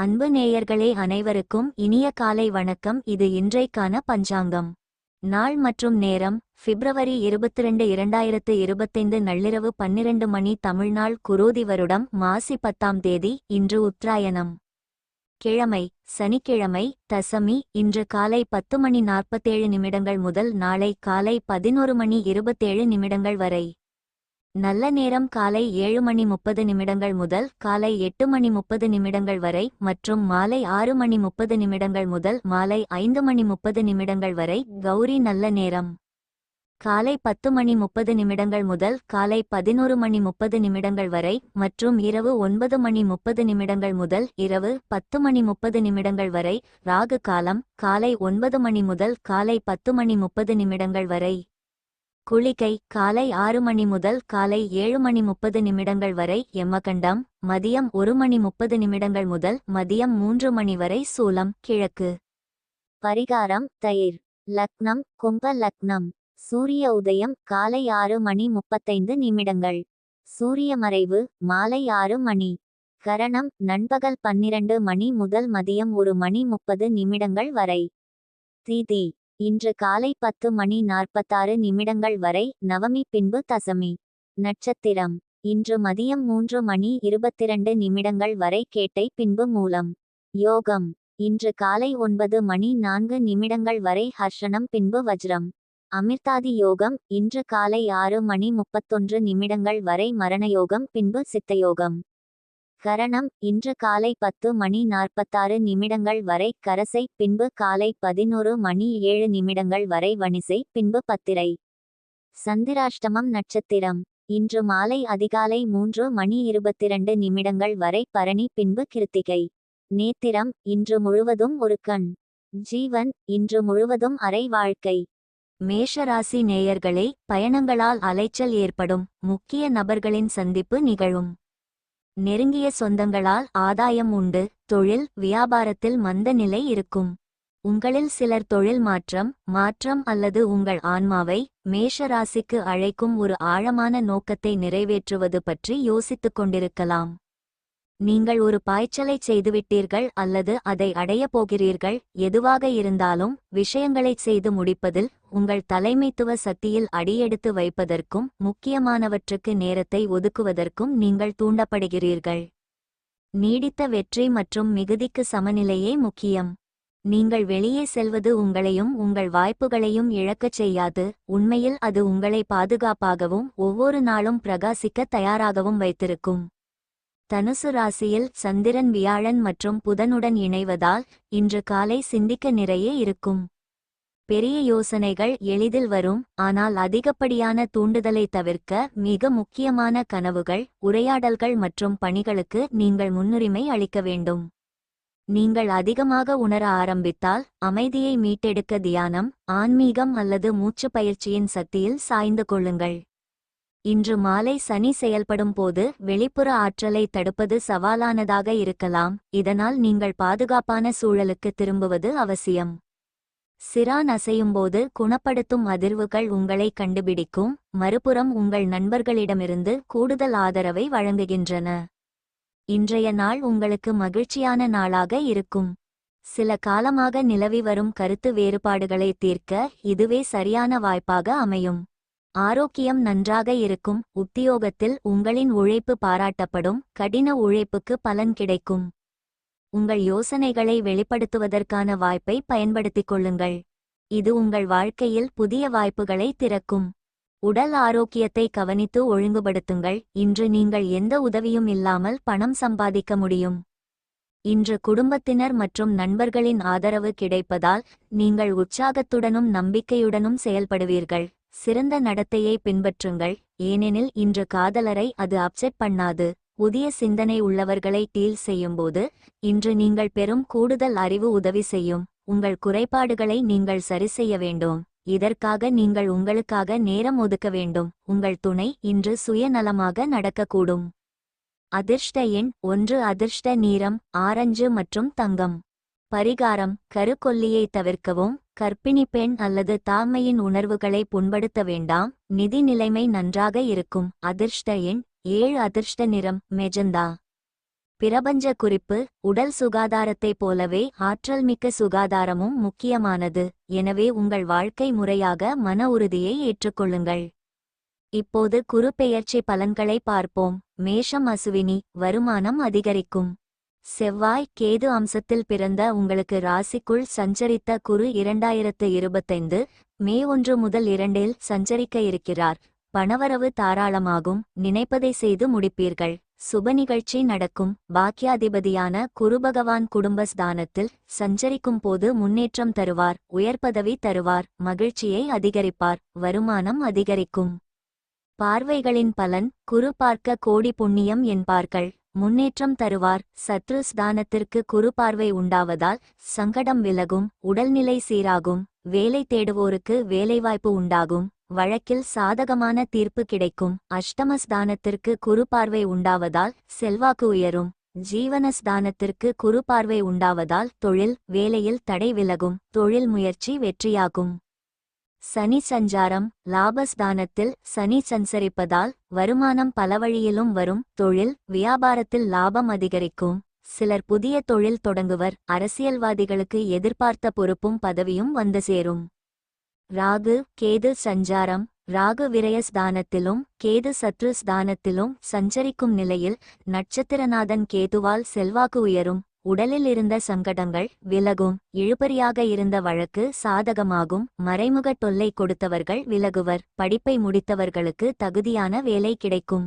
அன்பு நேயர்களே அனைவருக்கும் இனிய காலை வணக்கம். இது இன்றைக்கான பஞ்சாங்கம். நாள் மற்றும் நேரம் பிப்ரவரி இருபத்திரண்டு இரண்டாயிரத்து இருபத்தைந்து நள்ளிரவு பன்னிரண்டு மணி தமிழ்நாள் குரோதி வருடம் மாசி பத்தாம் தேதி இன்று உத்தராயணம். கிழமை சனிக்கிழமை தசமி இன்று காலை பத்து மணி நாற்பத்தேழு நிமிடங்கள் முதல் நாளை காலை பதினொரு மணி இருபத்தேழு நிமிடங்கள் வரை. நல்ல நேரம் காலை ஏழு மணி முப்பது நிமிடங்கள் முதல் காலை எட்டு மணி முப்பது நிமிடங்கள் வரை மற்றும் மாலை ஆறு மணி முப்பது நிமிடங்கள் முதல் மாலை ஐந்து மணி முப்பது நிமிடங்கள் வரை கௌரி நல்ல நேரம். காலை பத்து மணி முப்பது நிமிடங்கள் முதல் காலை பதினோரு மணி முப்பது நிமிடங்கள் வரை மற்றும் இரவு ஒன்பது மணி முப்பது நிமிடங்கள் முதல் இரவு பத்து மணி முப்பது நிமிடங்கள் வரை ராகு காலம் காலை ஒன்பது மணி முதல் காலை பத்து மணி முப்பது நிமிடங்கள் வரை. குளிகை காலை ஆறு மணி முதல் காலை ஏழு மணி முப்பது நிமிடங்கள் வரை எம்மகண்டம் மதியம் ஒரு மணி முப்பது நிமிடங்கள் முதல் மதியம் மூன்று மணி வரை சூலம் கிழக்கு. பரிகாரம் தயிர். லக்னம் கும்ப லக்னம். சூரிய உதயம் காலை ஆறு மணி முப்பத்தைந்து நிமிடங்கள். சூரிய மறைவு மாலை ஆறு மணி. கரணம் நண்பகல் பன்னிரண்டு மணி முதல் மதியம் ஒரு மணி முப்பது நிமிடங்கள் வரை. தீதி. இன்று காலை பத்து மணி நாற்பத்தாறு நிமிடங்கள் வரை நவமி பின்பு தசமி. நட்சத்திரம். இன்று மதியம் மூன்று மணி இருபத்திரண்டு நிமிடங்கள் வரை கேட்டை பின்பு மூலம். யோகம். இன்று காலை ஒன்பது மணி நான்கு நிமிடங்கள் வரை ஹர்ஷனம் பின்பு வஜ்ரம். அமிர்தாதி யோகம். இன்று காலை ஆறு மணி முப்பத்தொன்று நிமிடங்கள் வரை மரணயோகம் பின்பு சித்தயோகம் கரணம் இன்று காலை பத்து மணி நாற்பத்தாறு நிமிடங்கள் வரை கரசை பின்பு காலை பதினொரு மணி ஏழு நிமிடங்கள் வரை வணிசை பின்பு பத்திரை. சந்திராஷ்டமம் நட்சத்திரம். இன்று மாலை அதிகாலை மூன்று மணி இருபத்திரண்டு நிமிடங்கள் வரை பரணி பின்பு கிருத்திகை. நேத்திரம் இன்று முழுவதும் ஒரு கண். ஜீவன் இன்று முழுவதும் அரை வாழ்க்கை. மேஷராசி நேயர்களே பயணங்களால் அலைச்சல் ஏற்படும் முக்கிய நபர்களின் சந்திப்பு நிகழும். நெருங்கிய சொந்தங்களால் ஆதாயம் உண்டு தொழில் வியாபாரத்தில் மந்த நிலை இருக்கும். உங்களில் சிலர் தொழில் மாற்றம் மாற்றம் அல்லது உங்கள் ஆன்மாவை மேஷராசிக்கு அழைக்கும் ஒரு ஆழமான நோக்கத்தை நிறைவேற்றுவது பற்றி யோசித்துக் கொண்டிருக்கலாம். நீங்கள் ஒரு பாய்ச்சலைச் செய்துவிட்டீர்கள் அல்லது அதை அடையப் போகிறீர்கள் எதுவாக இருந்தாலும் விஷயங்களைச் செய்து முடிப்பதில் உங்கள் தலைமைத்துவ சக்தியில் அடியெடுத்து வைப்பதற்கும் முக்கியமானவற்றுக்கு நேரத்தை ஒதுக்குவதற்கும் நீங்கள் தூண்டப்படுகிறீர்கள். நீடித்த வெற்றி மற்றும் மிகுதிக்கு சமநிலையே முக்கியம். நீங்கள் வெளியே செல்வது உங்களையும் உங்கள் வாய்ப்புகளையும் இழக்கச் செய்யாது. உண்மையில் அது உங்களை பாதுகாப்பாகவும் ஒவ்வொரு நாளும் பிரகாசிக்க தயாராகவும் வைத்திருக்கும். தனுசு ராசியில் சந்திரன் வியாழன் மற்றும் புதனுடன் இணைவதால் இன்று காலை சிந்திக்க நிறைய இருக்கும். பெரிய யோசனைகள் எளிதில் வரும் ஆனால் அதிகப்படியான தூண்டுதலை தவிர்க்க மிக முக்கியமான கனவுகள் உரையாடல்கள் மற்றும் பணிகளுக்கு நீங்கள் முன்னுரிமை அளிக்க வேண்டும். நீங்கள் அதிகமாக உணர ஆரம்பித்தால் அமைதியை மீட்டெடுக்க தியானம் ஆன்மீகம் அல்லது மூச்சு பயிற்சியின் சக்தியில் சாய்ந்து கொள்ளுங்கள். இன்று மாலை சனி செயல்படும் போது வெளிப்புற ஆற்றலை தடுப்பது சவாலானதாக இருக்கலாம் இதனால் நீங்கள் பாதுகாப்பான சூழலுக்கு திரும்புவது அவசியம். சிரான் அசையும்போது குணப்படுத்தும் அதிர்வுகள் உங்களை கண்டுபிடிக்கும் மறுபுறம் உங்கள் நண்பர்களிடமிருந்து கூடுதல் ஆதரவை வழங்குகின்றன. இன்றைய நாள் உங்களுக்கு மகிழ்ச்சியான நாளாக இருக்கும். சில காலமாக நிலவி வரும் கருத்து வேறுபாடுகளை தீர்க்க இதுவே சரியான வாய்ப்பாக அமையும். ஆரோக்கியம் நன்றாக இருக்கும் உத்தியோகத்தில் உங்களின் உழைப்பு பாராட்டப்படும் கடின உழைப்புக்கு பலன் கிடைக்கும். உங்கள் யோசனைகளை வெளிப்படுத்துவதற்கான வாய்ப்பை பயன்படுத்திக் கொள்ளுங்கள். இது உங்கள் வாழ்க்கையில் புதிய வாய்ப்புகளை திறக்கும். உடல் ஆரோக்கியத்தை கவனித்து ஒழுங்குபடுத்துங்கள். இன்று நீங்கள் எந்த உதவியும் இல்லாமல் பணம் சம்பாதிக்க முடியும். இன்று குடும்பத்தினர் மற்றும் நண்பர்களின் ஆதரவு கிடைப்பதால் நீங்கள் உற்சாகத்துடனும் நம்பிக்கையுடனும் செயல்படுவீர்கள். சிறந்த நடத்தையை பின்பற்றுங்கள். ஏனெனில் இன்று காதலரை அது அப்செட் பண்ணாது. புதிய சிந்தனை உள்ளவர்களை டீல் செய்யும்போது இன்று நீங்கள் பெறும் கூடுதல் அறிவு உதவி செய்யும். உங்கள் குறைபாடுகளை நீங்கள் சரி செய்ய வேண்டும். இதற்காக நீங்கள் உங்களுக்காக நேரம் ஒதுக்க வேண்டும். உங்கள் துணை இன்று சுயநலமாக நடக்கக்கூடும். அதிர்ஷ்ட எண் ஒன்று அதிர்ஷ்ட நீரம் ஆரஞ்சு மற்றும் தங்கம். பரிகாரம் கருக்கொல்லியை தவிர்க்கவும். கர்ப்பிணி பெண் அல்லது தாமையின் உணர்வுகளை புண்படுத்த வேண்டாம். நிதி நிலைமை நன்றாக இருக்கும். அதிர்ஷ்ட எண் ஏழு அதிர்ஷ்ட நிறம் மெஜந்தா. பிரபஞ்ச குறிப்பு உடல் சுகாதாரத்தைப் போலவே ஆற்றல்மிக்க சுகாதாரமும் முக்கியமானது. எனவே உங்கள் வாழ்க்கை முறையாக மன உறுதியை ஏற்றுக்கொள்ளுங்கள். இப்போது குறுபெயர்ச்சி பலன்களை பார்ப்போம். மேஷம் அசுவினி வருமானம் அதிகரிக்கும். செவ்வாய் கேது அம்சத்தில் பிறந்த உங்களுக்கு ராசிக்குள் சஞ்சரித்த குரு இரண்டாயிரத்து இருபத்தைந்து மே ஒன்று முதல் இரண்டில் சஞ்சரிக்க இருக்கிறார். பணவரவு தாராளமாகும் நினைப்பதை செய்து முடிப்பீர்கள். சுப நிகழ்ச்சி நடக்கும். பாக்கியாதிபதியான குருபகவான் குடும்பஸ்தானத்தில் சஞ்சரிக்கும் போது முன்னேற்றம் தருவார் உயர் பதவி தருவார் மகிழ்ச்சியை அதிகரிப்பார் வருமானம் அதிகரிக்கும். பார்வைகளின் பலன் குரு பார்க்க கோடி புண்ணியம் என்பார்கள். முன்னேற்றம் தருவார். சத்ரு ஸ்தானத்திற்கு குரு பார்வை உண்டாவதால் சங்கடம் விலகும் உடல்நிலை சீராகும் வேலை தேடுவோருக்கு வேலைவாய்ப்பு உண்டாகும். வழக்கில் சாதகமான தீர்ப்பு கிடைக்கும். அஷ்டமஸ்தானத்திற்கு குரு பார்வை உண்டாவதால் செல்வாக்கு உயரும். ஜீவனஸ்தானத்திற்கு குரு பார்வை உண்டாவதால் தொழில் வேலையில் தடை விலகும். தொழில் முயற்சி வெற்றியாகும். சனி சஞ்சாரம் லாபஸ்தானத்தில் சனி சஞ்சரிப்பதால் வருமானம் பல வழியிலும் வரும். தொழில் வியாபாரத்தில் லாபம் அதிகரிக்கும். சிலர் புதிய தொழில் தொடங்குவர். அரசியல்வாதிகளுக்கு எதிர்பார்த்த பொறுப்பும் பதவியும் வந்து சேரும். ராகு கேது சஞ்சாரம் ராகு விரயஸ்தானத்திலும் கேது சத்ரு ஸ்தானத்திலும் சஞ்சரிக்கும் நிலையில் நட்சத்திரநாதன் கேதுவால் செல்வாக்கு உயரும். உடலில் இருந்த சங்கடங்கள் விலகும். இழுபறியாக இருந்த வழக்கு சாதகமாகும். மறைமுக தொல்லை கொடுத்தவர்கள் விலகுவர். படிப்பை முடித்தவர்களுக்கு தகுதியான வேலை கிடைக்கும்.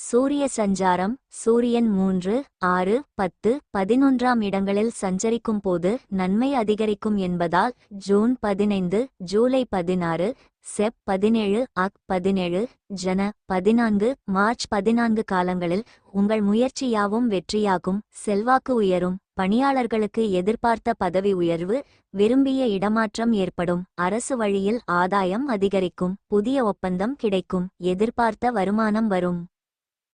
சூரிய சஞ்சாரம் சூரியன் மூன்று ஆறு பத்து பதினொன்றாம் இடங்களில் சஞ்சரிக்கும் போது நன்மை அதிகரிக்கும் என்பதால் ஜூன் பதினைந்து ஜூலை பதினாறு செப் பதினேழு அக் பதினேழு ஜன பதினான்கு மார்ச் பதினான்கு காலங்களில் உங்கள் முயற்சியாவும் வெற்றியாகும் செல்வாக்கு உயரும் பணியாளர்களுக்கு எதிர்பார்த்த பதவி உயர்வு விரும்பிய இடமாற்றம் ஏற்படும் அரசு வழியில் ஆதாயம் அதிகரிக்கும் புதிய ஒப்பந்தம் கிடைக்கும் எதிர்பார்த்த வருமானம் வரும்.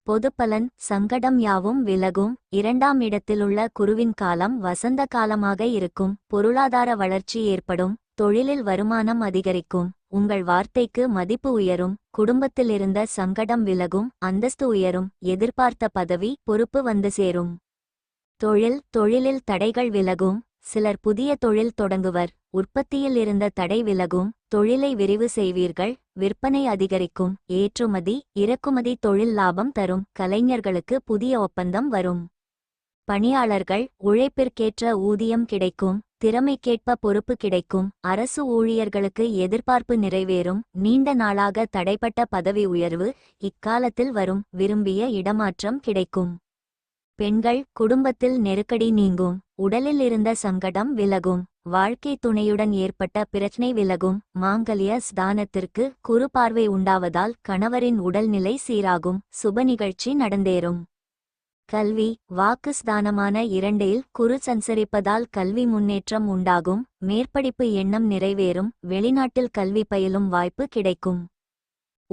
பொதுப்பலன் சங்கடம் யாவும் விலகும். இரண்டாம் இடத்திலுள்ள குருவின் காலம் வசந்த காலமாக இருக்கும். பொருளாதார வளர்ச்சி ஏற்படும். தொழிலில் வருமானம் அதிகரிக்கும். உங்கள் வார்த்தைக்கு மதிப்பு உயரும். குடும்பத்திலிருந்த சங்கடம் விலகும். அந்தஸ்து உயரும். எதிர்பார்த்த பதவி பொறுப்பு வந்து சேரும். தொழில் தொழிலில் தடைகள் விலகும். சிலர் புதிய தொழில் தொடங்குவர். உற்பத்தியில் இருந்த தடை விலகும் தொழிலை விரிவு செய்வீர்கள் விற்பனை அதிகரிக்கும் ஏற்றுமதி இறக்குமதி தொழில் லாபம் தரும் கலைஞர்களுக்கு புதிய ஒப்பந்தம் வரும். பணியாளர்கள் உழைப்பிற்கேற்ற ஊதியம் கிடைக்கும் திறமைக்கேற்ப பொறுப்பு கிடைக்கும் அரசு ஊழியர்களுக்கு எதிர்பார்ப்பு நிறைவேறும் நீண்ட நாளாக தடைப்பட்ட பதவி உயர்வு இக்காலத்தில் வரும் விரும்பிய இடமாற்றம் கிடைக்கும். பெண்கள் குடும்பத்தில் நெருக்கடி நீங்கும் உடலில் இருந்த சங்கடம் விலகும் வாழ்க்கை துணையுடன் ஏற்பட்ட பிரச்சனை விலகும் மாங்கல்ய ஸ்தானத்திற்கு குறு பார்வை உண்டாவதால் கணவரின் உடல்நிலை சீராகும் சுப நிகழ்ச்சி நடந்தேறும். கல்வி வாக்கு ஸ்தானமான இரண்டில் குரு சஞ்சரிப்பதால் கல்வி முன்னேற்றம் உண்டாகும் மேற்படிப்பு எண்ணம் நிறைவேறும் வெளிநாட்டில் கல்வி பயிலும் வாய்ப்பு கிடைக்கும்.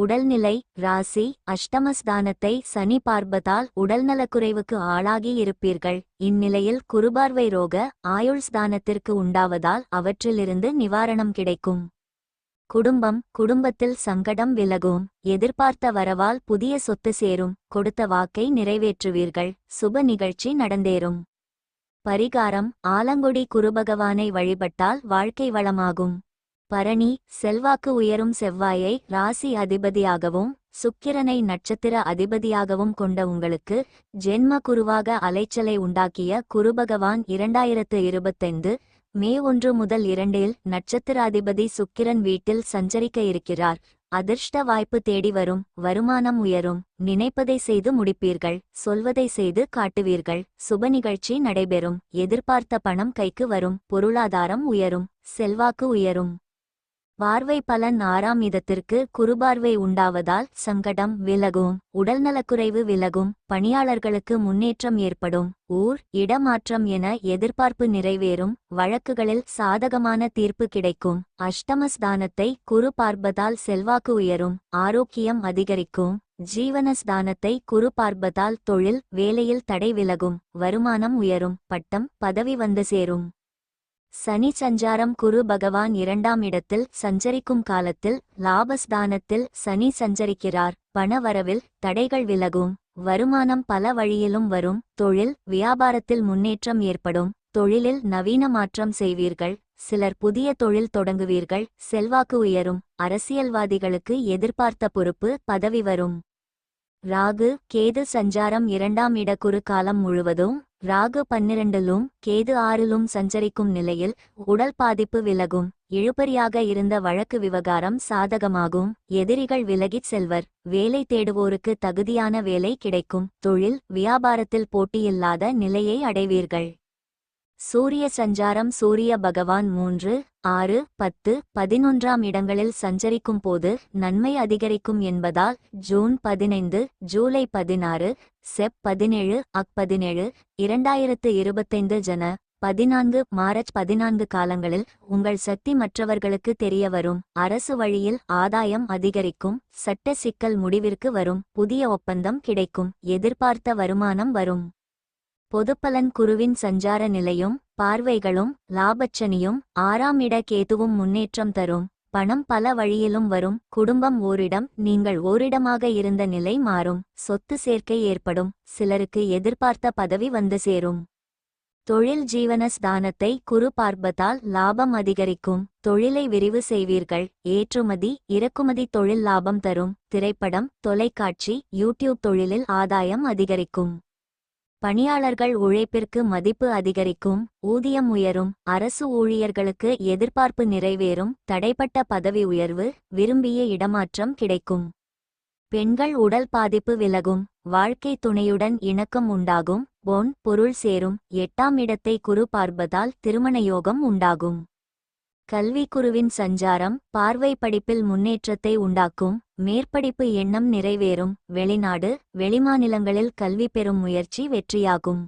உடல்நிலை ராசி அஷ்டமஸ்தானத்தை சனி பார்ப்பதால் உடல்நலக்குறைவுக்கு ஆளாகி இருப்பீர்கள். இந்நிலையில் குருபார்வை ரோக ஆயுள் ஸ்தானத்திற்கு உண்டாவதால் அவற்றிலிருந்து நிவாரணம் கிடைக்கும். குடும்பம் குடும்பத்தில் சங்கடம் விலகும். எதிர்பார்த்த வரவால் புதிய சொத்து சேரும். கொடுத்த வாக்கை நிறைவேற்றுவீர்கள். சுப நிகழ்ச்சி நடந்தேறும். பரிகாரம் ஆலங்குடி குருபகவானை வழிபட்டால் வாழ்க்கை வளமாகும். பரணி செல்வாக்கு உயரும் செவ்வாயை ராசி அதிபதியாகவும் சுக்கிரனை நட்சத்திர அதிபதியாகவும் கொண்ட உங்களுக்கு ஜென்ம குருவாக அலைச்சலை உண்டாக்கிய குருபகவான் இரண்டாயிரத்து இருபத்தைந்து மே ஒன்று முதல் இரண்டில் நட்சத்திராதிபதி சுக்கிரன் வீட்டில் சஞ்சரிக்க இருக்கிறார். அதிர்ஷ்ட வாய்ப்பு தேடி வரும் வருமானம் உயரும் நினைப்பதை செய்து முடிப்பீர்கள் சொல்வதை செய்து காட்டுவீர்கள் சுப நிகழ்ச்சி நடைபெறும் எதிர்பார்த்த பணம் கைக்கு வரும் பொருளாதாரம் உயரும் செல்வாக்கு உயரும். பார்வை பலன் ஆறாம் இதத்திற்கு குறுபார்வை உண்டாவதால் சங்கடம் விலகும் உடல்நலக்குறைவு விலகும் பணியாளர்களுக்கு முன்னேற்றம் ஏற்படும் ஊர் இடமாற்றம் என எதிர்பார்ப்பு நிறைவேறும் வழக்குகளில் சாதகமான தீர்ப்பு கிடைக்கும் அஷ்டமஸ்தானத்தை குரு பார்ப்பதால் செல்வாக்கு உயரும் ஆரோக்கியம் அதிகரிக்கும் ஜீவனஸ்தானத்தை குறு பார்ப்பதால் தொழில் வேலையில் தடை விலகும் வருமானம் உயரும் பட்டம் பதவி வந்து சேரும். சனி சஞ்சாரம் குரு பகவான் இரண்டாம் இடத்தில் சஞ்சரிக்கும் காலத்தில் லாபஸ்தானத்தில் சனி சஞ்சரிக்கிறார். பணவரவில் தடைகள் விலகும். வருமானம் பல வழியிலும் வரும். தொழில் வியாபாரத்தில் முன்னேற்றம் ஏற்படும். தொழிலில் நவீன மாற்றம் செய்வீர்கள். சிலர் புதிய தொழில் தொடங்குவீர்கள். செல்வாக்கு உயரும். அரசியல்வாதிகளுக்கு எதிர்பார்த்த பொறுப்பு பதவி வரும். ராகு கேது சஞ்சாரம் இரண்டாம் இடக்குறு காலம் முழுவதும் ராகு பன்னிரண்டிலும் கேது ஆறிலும் சஞ்சரிக்கும் நிலையில் உடல் பாதிப்பு விலகும். இழுபறியாக இருந்த வழக்கு விவகாரம் சாதகமாகும். எதிரிகள் விலகிச் செல்வர். வேலை தேடுவோருக்கு தகுதியான வேலை கிடைக்கும். தொழில் வியாபாரத்தில் போட்டியில்லாத நிலையை அடைவீர்கள். சூரிய சஞ்சாரம் சூரிய பகவான் மூன்று ஆறு பத்து பதினொன்றாம் இடங்களில் சஞ்சரிக்கும் போது நன்மை அதிகரிக்கும் என்பதால் ஜூன் பதினைந்து ஜூலை பதினாறு செப் பதினேழு அக் பதினேழு இரண்டாயிரத்து இருபத்தைந்து ஜன பதினான்கு மார்ச் பதினான்கு காலங்களில் உங்கள் சக்தி மற்றவர்களுக்கு தெரிய வரும். அரசு வழியில் ஆதாயம் அதிகரிக்கும் சட்ட சிக்கல் முடிவிற்கு வரும் புதிய ஒப்பந்தம் கிடைக்கும் எதிர்பார்த்த வருமானம் வரும். பொதுப்பலன் குருவின் சஞ்சார நிலையும் பார்வைகளும் லாபச்சனியும் ஆறாம் இட கேதுவும் முன்னேற்றம் தரும் பணம் பல வழியிலும் வரும் குடும்பம் ஓரிடம் நீங்கள் ஓரிடமாக இருந்த நிலை மாறும் சொத்து சேர்க்கை ஏற்படும் சிலருக்கு எதிர்பார்த்த பதவி வந்து சேரும். தொழில் ஜீவன ஸ்தானத்தை குரு பார்ப்பதால் லாபம் அதிகரிக்கும் தொழிலை விரிவு செய்வீர்கள் ஏற்றுமதி இறக்குமதி தொழில் லாபம் தரும் திரைப்படம் தொலைக்காட்சி யூடியூப் தொழிலில் ஆதாயம் அதிகரிக்கும். பணியாளர்கள் உழைப்பிற்கு மதிப்பு அதிகரிக்கும் ஊதியம் உயரும் அரசு ஊழியர்களுக்கு எதிர்பார்ப்பு நிறைவேறும் தடைப்பட்ட பதவி உயர்வு விரும்பிய இடமாற்றம் கிடைக்கும். பெண்கள் உடல் பாதிப்பு விலகும் வாழ்க்கை துணையுடன் இணக்கம் உண்டாகும் பொன் பொருள் சேரும் எட்டாம் இடத்தை குறு பார்ப்பதால் திருமண யோகம் உண்டாகும். கல்விக்குருவின் சஞ்சாரம் பார்வை படிப்பில் முன்னேற்றத்தை உண்டாக்கும் மேற்படிப்பு எண்ணம் நிறைவேறும் வெளிநாடு வெளிமாநிலங்களில் கல்வி பெறும் முயற்சி வெற்றியாகும்.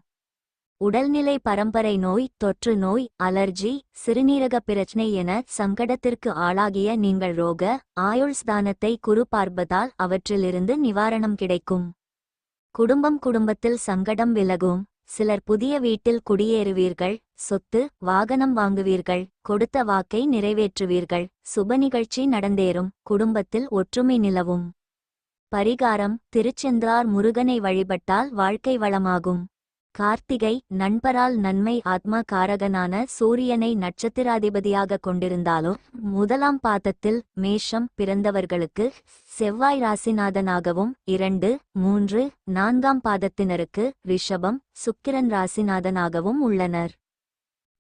உடல்நிலை பரம்பரை நோய் தொற்று நோய் அலர்ஜி சிறுநீரக பிரச்சினை என சங்கடத்திற்கு ஆளாகிய நீங்கள் ரோக ஆயுள் ஸ்தானத்தை குரு பார்ப்பதால் அவற்றிலிருந்து நிவாரணம் கிடைக்கும். குடும்பம் குடும்பத்தில் சங்கடம் விலகும் சிலர் புதிய வீட்டில் குடியேறுவீர்கள் சொத்து வாகனம் வாங்குவீர்கள் கொடுத்த வாக்கை நிறைவேற்றுவீர்கள் சுப நிகழ்ச்சி நடந்தேறும் குடும்பத்தில் ஒற்றுமை நிலவும். பரிகாரம் திருச்செந்தார் முருகனை வழிபட்டால் வாழ்க்கை வளமாகும். கார்த்திகை நண்பரால் நன்மை ஆத்மா காரகனான சூரியனை நட்சத்திராதிபதியாக கொண்டிருந்தாலும் முதலாம் பாதத்தில் மேஷம் பிறந்தவர்களுக்கு செவ்வாய் ராசிநாதனாகவும் இரண்டு மூன்று நான்காம் பாதத்தினருக்கு ரிஷபம் சுக்கிரன் ராசிநாதனாகவும் உள்ளனர்.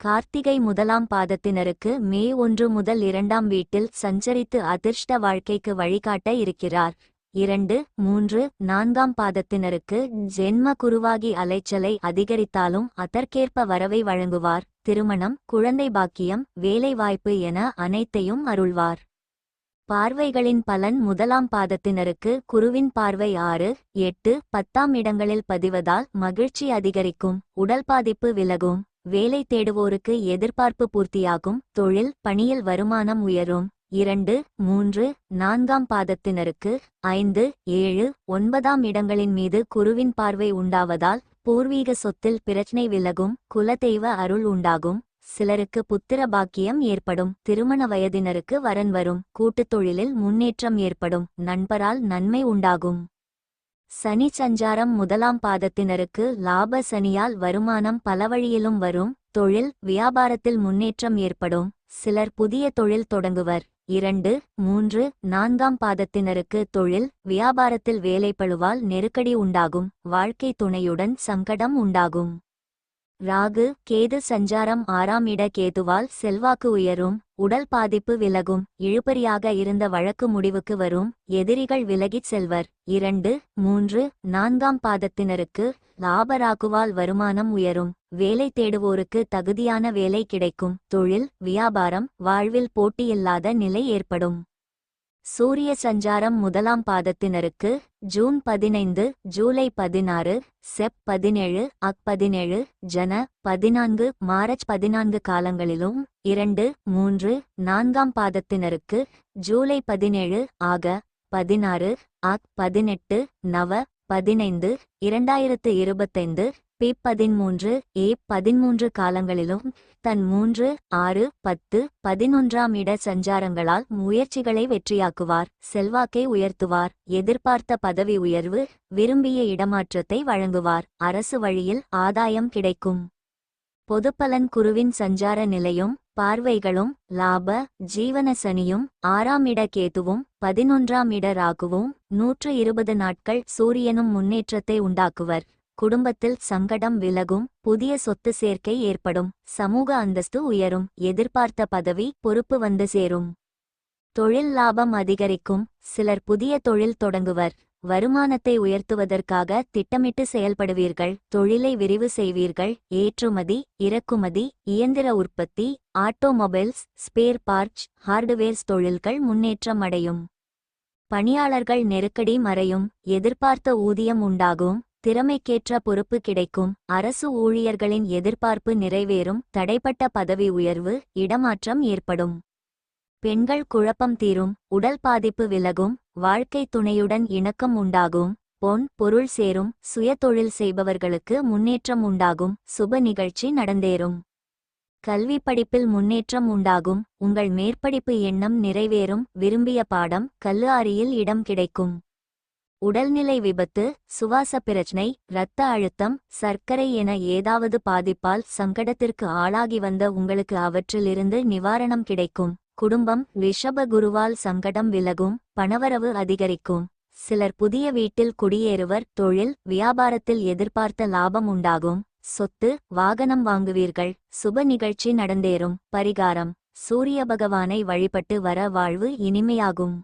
கார்த்திகை முதலாம் பாதத்தினருக்கு மே ஒன்று முதல் இரண்டாம் வீட்டில் சஞ்சரித்து அதிர்ஷ்ட வாழ்க்கைக்கு வழிகாட்ட இருக்கிறார். இரண்டு மூன்று நான்காம் பாதத்தினருக்கு ஜென்ம குருவாகி அலைச்சலை அதிகரித்தாலும் அதற்கேற்ப வரவை வழங்குவார். திருமணம் குழந்தை பாக்கியம் வேலைவாய்ப்பு என அனைத்தையும் அருள்வார். பார்வைகளின் பலன் முதலாம் பாதத்தினருக்கு குருவின் பார்வை ஆறு எட்டு பத்தாம் இடங்களில் பதிவதால் மகிழ்ச்சி அதிகரிக்கும். உடல் பாதிப்பு விலகும். வேலை தேடுவோருக்கு எதிர்பார்ப்பு பூர்த்தியாகும். தொழில் பணியில் வருமானம் உயரும். இரண்டு மூன்று நான்காம் பாதத்தினருக்கு ஐந்து ஏழு ஒன்பதாம் இடங்களின் மீது குருவின் பார்வை உண்டாவதால் பூர்வீக சொத்தில் பிரச்சனை விலகும் குலதெய்வ அருள் உண்டாகும் சிலருக்கு புத்திர பாக்கியம் ஏற்படும் திருமண வயதினருக்கு வரன் வரும் கூட்டுத் தொழிலில் முன்னேற்றம் ஏற்படும் நண்பரால் நன்மை உண்டாகும். சனி சஞ்சாரம் முதலாம் பாதத்தினருக்கு லாப சனியால் வருமானம் பல வழியிலும் வரும் தொழில் வியாபாரத்தில் முன்னேற்றம் ஏற்படும் சிலர் புதிய தொழில் தொடங்குவர். இரண்டு மூன்று நான்காம் பாதத்தினருக்கு தொழில் வியாபாரத்தில் வேலைப்பழுவால் நெருக்கடி உண்டாகும் வாழ்க்கை துணையுடன் சங்கடம் உண்டாகும். ராகு கேது சஞ்சாரம் ஆறாம் இட கேதுவால் செல்வாக்கு உயரும் உடல் பாதிப்பு விலகும் இழுபறியாக இருந்த வழக்கு முடிவுக்கு வரும் எதிரிகள் விலகிச் செல்வர். இரண்டு மூன்று நான்காம் பாதத்தினருக்கு லாபராகுவால் வருமானம் உயரும். வேலை தேடுவோருக்கு தகுதியான வேலை கிடைக்கும். தொழில் வியாபாரம் வாழ்வில் போட்டியில்லாத நிலை ஏற்படும். சூரிய சஞ்சாரம் முதலாம் பாதத்தினருக்கு ஜூன் பதினைந்து ஜூலை பதினாறு செப் பதினேழு அக் பதினேழு ஜன பதினான்கு மார்ச் பதினான்கு காலங்களிலும் இரண்டு மூன்று நான்காம் பாதத்தினருக்கு ஜூலை பதினேழு ஆக பதினாறு அக் பதினெட்டு நவ பதினைந்து இரண்டாயிரத்து இருபத்தைந்து பி பதிமூன்று ஏ பதிமூன்று காலங்களிலும் தன் மூன்று ஆறு பத்து பதினொன்றாம் இட சஞ்சாரங்களால் முயற்சிகளை வெற்றியாக்குவார் செல்வாக்கை உயர்த்துவார் எதிர்பார்த்த பதவி உயர்வு விரும்பிய இடமாற்றத்தை வழங்குவார் அரசு வழியில் ஆதாயம் கிடைக்கும். பொதுப்பலன் குருவின் சஞ்சார நிலையும் பார்வைகளும் லாப ஜீவன சனியும் ஆறாம் இட கேதுவும் பதினொன்றாம் இட ராகுவும் நூற்று இருபது நாட்கள் சூரியனும் முன்னேற்றத்தை உண்டாக்குவர். குடும்பத்தில் சங்கடம் விலகும் புதிய சொத்து சேர்க்கை ஏற்படும் சமூக அந்தஸ்து உயரும் எதிர்பார்த்த பதவி பொறுப்பு வந்து சேரும். தொழில் லாபம் அதிகரிக்கும் சிலர் புதிய தொழில் தொடங்குவர். வருமானத்தை உயர்த்துவதற்காக திட்டமிட்டு செயல்படுவீர்கள் தொழிலை விரிவு செய்வீர்கள் ஏற்றுமதி இறக்குமதி இயந்திர உற்பத்தி ஆட்டோமொபைல்ஸ் ஸ்பேர் பார்ட்ஸ் ஹார்டுவேர்ஸ் தொழில்கள் முன்னேற்றம் அடையும் பணியாளர்கள் நெருக்கடி மறையும் எதிர்பார்த்த ஊதியம் உண்டாகும் திறமைக்கேற்ற பொறுப்பு கிடைக்கும் அரசு ஊழியர்களின் எதிர்பார்ப்பு நிறைவேறும் தடைப்பட்ட பதவி உயர்வு இடமாற்றம் ஏற்படும். பெண்கள் குழப்பம் தீரும் உடல் பாதிப்பு விலகும் வாழ்க்கை துணையுடன் இணக்கம் உண்டாகும் பொன் பொருள் சேரும் சுயதொழில் செய்பவர்களுக்கு முன்னேற்றம் உண்டாகும் சுப நிகழ்ச்சி நடந்தேறும். கல்வி படிப்பில் முன்னேற்றம் உண்டாகும் உங்கள் மேற்படிப்பு எண்ணம் நிறைவேறும் விரும்பிய பாடம் கல்லூரியில் இடம் கிடைக்கும். உடல்நிலை விபத்து சுவாச பிரச்சனை இரத்த அழுத்தம் சர்க்கரை என ஏதாவது பாதிப்பால் சங்கடத்திற்கு ஆளாகி வந்த உங்களுக்கு அவற்றிலிருந்து நிவாரணம் கிடைக்கும். குடும்பம் ரிஷப குருவால் சங்கடம் விலகும் பணவரவு அதிகரிக்கும். சிலர் புதிய வீட்டில் குடியேறுவர் தொழில் வியாபாரத்தில் எதிர்பார்த்த லாபம் உண்டாகும். சொத்து வாகனம் வாங்குவீர்கள் சுப நிகழ்ச்சி நடந்தேறும். பரிகாரம் சூரிய பகவானை வழிபட்டு வர வாழ்வு இனிமையாகும்.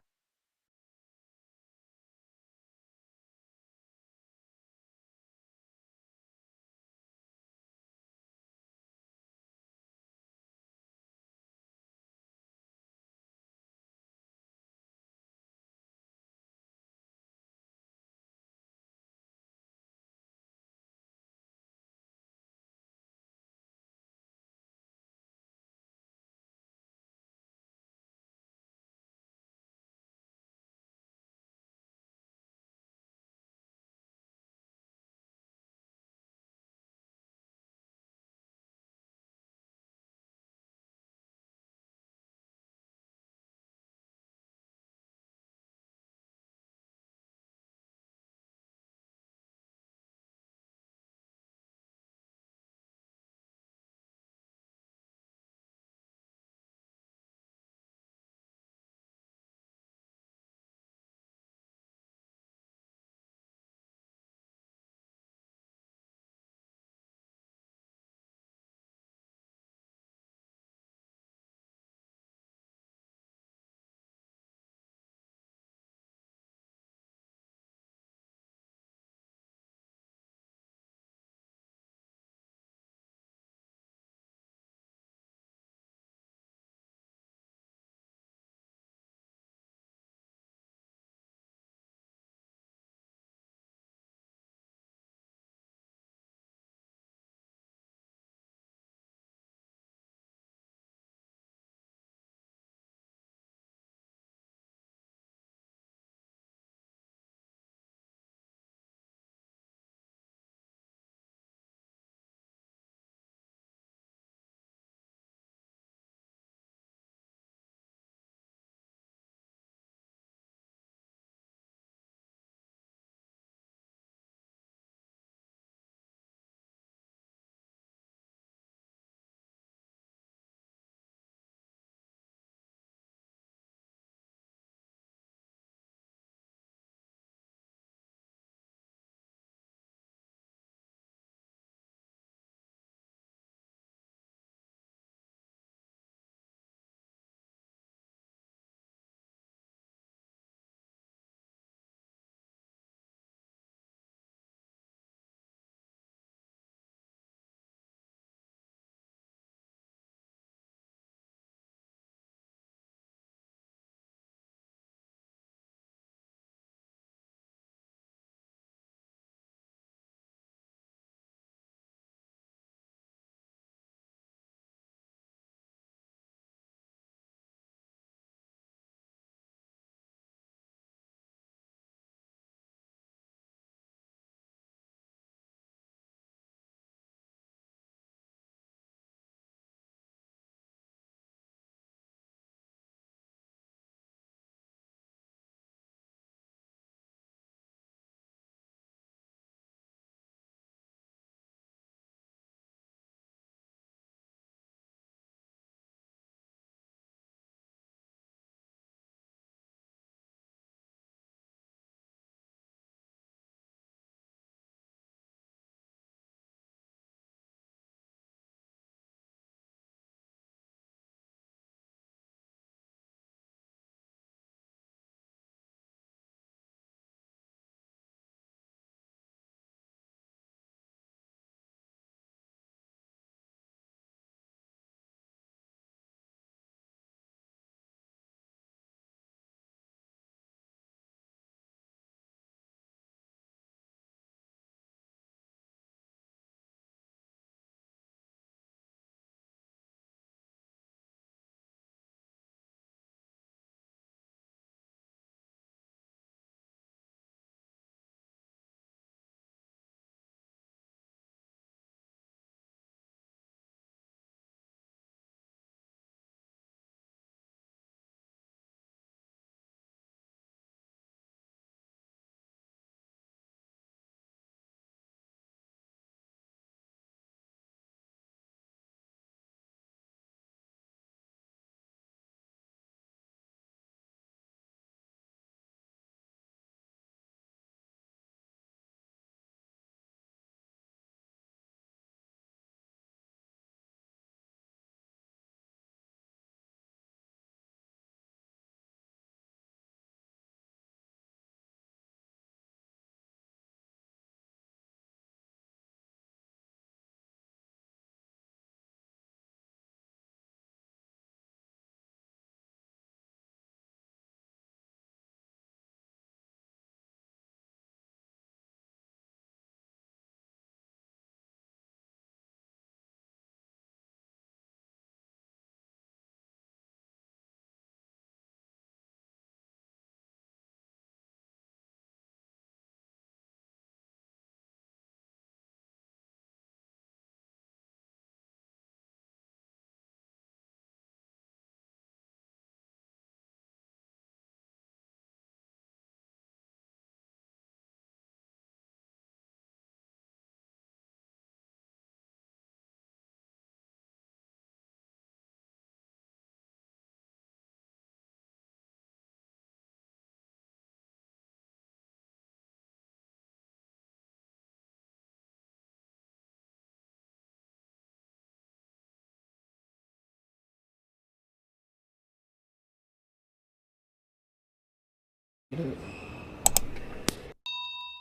இது